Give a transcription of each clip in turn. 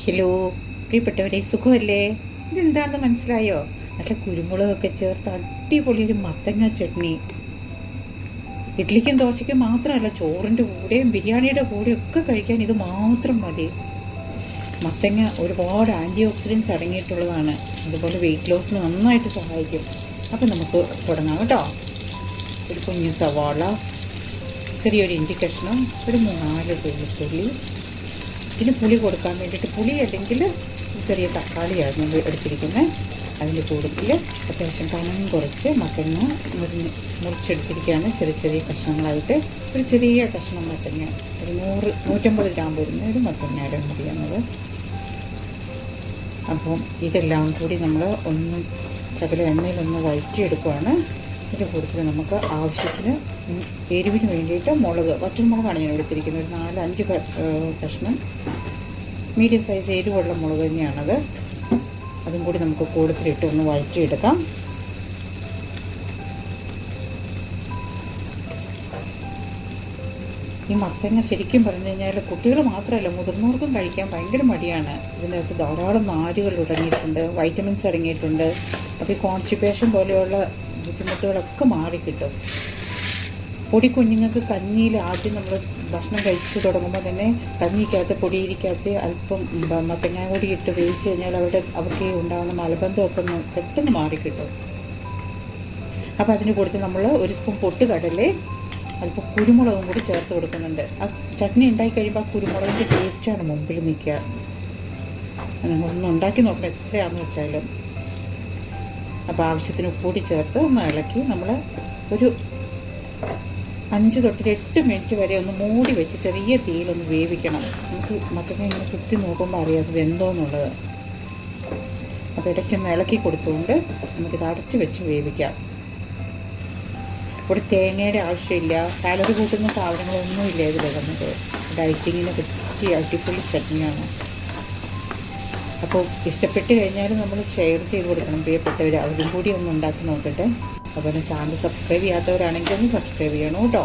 Hello പ്രിയപ്പെട്ടവരെ സുഖമല്ലേ? ഇതെന്താണെന്ന് മനസ്സിലായോ? നല്ല കുരുമുളകൊക്കെ ചേർത്ത് അടിപൊളി ഒരു മത്തങ്ങ ചട്നി. ഇഡ്ലിക്കും ദോശയ്ക്കും മാത്രമല്ല ചോറിന്റെ കൂടെയും ബിരിയാണിയുടെ കൂടെയും ഒക്കെ കഴിക്കാൻ ഇത് മാത്രം മതി. മത്തങ്ങ ഒരുപാട് ആന്റി ഓക്സിഡൻസ് അടങ്ങിയിട്ടുള്ളതാണ്. അതുപോലെ വെയിറ്റ് ലോസിന് നന്നായിട്ട് സഹായിക്കും. അപ്പം നമുക്ക് തുടങ്ങാം കേട്ടോ. ഒരു കുഞ്ഞു സവാള ചെറിയൊരു ഇഞ്ചി കഷ്ണം ഒരു മൂന്നാൽ വെളുത്തുള്ളി ഇതിന് പുളി കൊടുക്കാൻ വേണ്ടിയിട്ട് പുളി അല്ലെങ്കിൽ ചെറിയ തക്കാളിയാണ് നമ്മൾ എടുത്തിരിക്കുന്നത്. അതിന്റെ കൂട്ടത്തിൽ അത്യാവശ്യം കനം കുറച്ച് മത്തങ്ങ മുറിഞ്ഞ് മുറിച്ചെടുത്തിരിക്കുകയാണ്. ചെറിയ ചെറിയ കഷ്ണങ്ങളായിട്ട് ഒരു ചെറിയ കഷ്ണം മത്തങ്ങ ഒരു നൂറ് നൂറ്റമ്പത് ഗ്രാം വരുന്ന ഒരു മത്തങ്ങയുടെ മുറിയുന്നത് അപ്പം ഇതെല്ലാം കൂടി നമ്മൾ ഒന്ന് ശകല എണ്ണയിലൊന്ന് വഴറ്റിയെടുക്കുകയാണ് ഇതിന്റെ കൂട്ടത്തിൽ നമുക്ക് ആവശ്യത്തിന് എരിവിന് വേണ്ടിയിട്ട് മുളക് വറ്റൽമുളകാണ് ഞാൻ എടുത്തിരിക്കുന്നത്. ഒരു നാല് അഞ്ച് കഷ്ണം. മീഡിയം സൈസ് എരിവുള്ള മുളക് തന്നെയാണത്. അതും കൂടി നമുക്ക് കൂടത്തിലിട്ട് ഒന്ന് വഴറ്റിയെടുക്കാം. ഈ മത്തങ്ങ ശരിക്കും പറഞ്ഞു കഴിഞ്ഞാൽ കുട്ടികൾ മാത്രമല്ല മുതിർന്നവർക്കും കഴിക്കാൻ ഭയങ്കര മടിയാണ്. ഇതിനകത്ത് ധാരാളം നാരുകൾ തുടങ്ങിയിട്ടുണ്ട് വൈറ്റമിൻസ് അടങ്ങിയിട്ടുണ്ട്. അപ്പോൾ ഈ കോൺസ്റ്റിപ്പേഷൻ പോലെയുള്ള ബുദ്ധിമുട്ടുകളൊക്കെ മാറിക്കിട്ടും. പൊടി കുഞ്ഞുങ്ങൾക്ക് കഞ്ഞിയിൽ ആദ്യം നമ്മൾ ഭക്ഷണം കഴിച്ചു തുടങ്ങുമ്പോൾ തന്നെ കഞ്ഞിക്കകത്ത് പൊടിയിരിക്കകത്ത് അല്പം മത്തങ്ങാ കൂടി ഇട്ട് വേവിച്ച് കഴിഞ്ഞാൽ അവിടെ അവർക്ക് ഉണ്ടാകുന്ന മലബന്ധമൊക്കെ പെട്ടെന്ന് പെട്ടെന്ന് മാറിക്കിട്ടും. അപ്പോൾ അതിന് കൊടുത്ത് നമ്മൾ ഒരു സ്പൂൺ പൊട്ടുകടലേ അല്പം കുരുമുളകും കൂടി ചേർത്ത് കൊടുക്കുന്നുണ്ട്. ആ ചട്നി ഉണ്ടാക്കി കഴിയുമ്പോൾ ആ കുരുമുളകിന്റെ ടേസ്റ്റാണ് മുമ്പിൽ നിൽക്കുക. ഒന്ന് ഉണ്ടാക്കി നോക്കണം എത്രയാണെന്ന് വെച്ചാലും. അപ്പോൾ ആവശ്യത്തിന് ഉപ്പൂടി ചേർത്ത് ഒന്ന് ഇളക്കി നമ്മൾ ഒരു അഞ്ച് തൊട്ട് എട്ട് മിനിറ്റ് വരെ ഒന്ന് മൂടി വെച്ച് ചെറിയ തീയിലൊന്ന് വേവിക്കണം. നമുക്ക് മക്കൾക്ക് ഇങ്ങനെ കുത്തി നോക്കുമ്പോൾ അറിയാം വെന്തോന്നുള്ളത്. അപ്പോൾ ഇടയ്ക്കൊന്ന് ഇളക്കി കൊടുത്തുകൊണ്ട് നമുക്കിത് അടച്ച് വെച്ച് വേവിക്കാം. ഇവിടെ തേങ്ങയുടെ ആവശ്യമില്ല. കാലറി കൂട്ടുന്ന സാധനങ്ങളൊന്നുമില്ല ഇതിൽ നമുക്ക് ഡയറ്റിങ്ങിന് പറ്റിയ അടിപൊളി ചട്നിയാണ്. അപ്പോൾ ഇഷ്ടപ്പെട്ട് കഴിഞ്ഞാൽ നമ്മൾ ഷെയർ ചെയ്ത് കൊടുക്കണം. പ്രിയപ്പെട്ടവർ അവരും കൂടി ഒന്ന് ഉണ്ടാക്കി നോക്കട്ടെ. അതുപോലെ ചാനൽ സബ്സ്ക്രൈബ് ചെയ്യാത്തവരാണെങ്കിൽ ഒന്ന് സബ്സ്ക്രൈബ് ചെയ്യണം കേട്ടോ.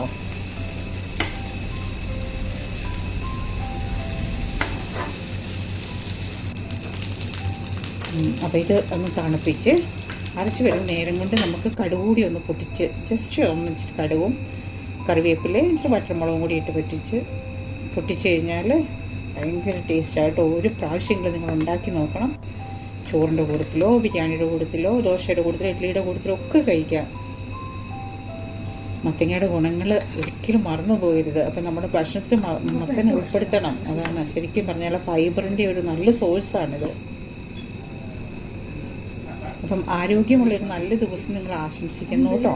അപ്പോൾ ഇത് ഒന്ന് തണുപ്പിച്ച് അരച്ച് വരുന്ന നേരം കൊണ്ട് നമുക്ക് കടുക് കൂടി ഒന്ന് പൊട്ടിച്ച് ജസ്റ്റ് ഒന്ന് ഇച്ചിരി കടുവും കറിവേപ്പിലയും ഇച്ചിരി വറ്റൽമുളകും കൂടി ഇട്ട് പൊട്ടിച്ച് പൊട്ടിച്ച് കഴിഞ്ഞാൽ ഭയങ്കര ടേസ്റ്റായിട്ട് ഒരു പ്രാവശ്യമെങ്കിലും നിങ്ങൾ ഉണ്ടാക്കി നോക്കണം. ചോറിന്റെ കൂട്ടത്തിലോ ബിരിയാണിയുടെ കൂട്ടത്തിലോ ദോശയുടെ കൂട്ടത്തിലോ ഇഡ്ഡലിയുടെ കൂട്ടത്തിലോ ഒക്കെ കഴിക്കാം. മത്തങ്ങയുടെ ഗുണങ്ങൾ ഒരിക്കലും മറന്നു പോകരുത്. അപ്പം നമ്മുടെ ഭക്ഷണത്തിൽ മത്തൻ ഉൾപ്പെടുത്തണം. അതാണ് ശരിക്കും പറഞ്ഞാൽ ഫൈബറിന്റെ ഒരു നല്ല സോഴ്സാണിത്. അപ്പം ആരോഗ്യമുള്ളൊരു നല്ല ദിവസം നിങ്ങൾ ആശംസിക്കുന്നു കേട്ടോ.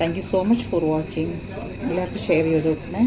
Thank you so much for watching എല്ലാവർക്കും ഷെയർ ചെയ്ത് കൊടുക്കണേ.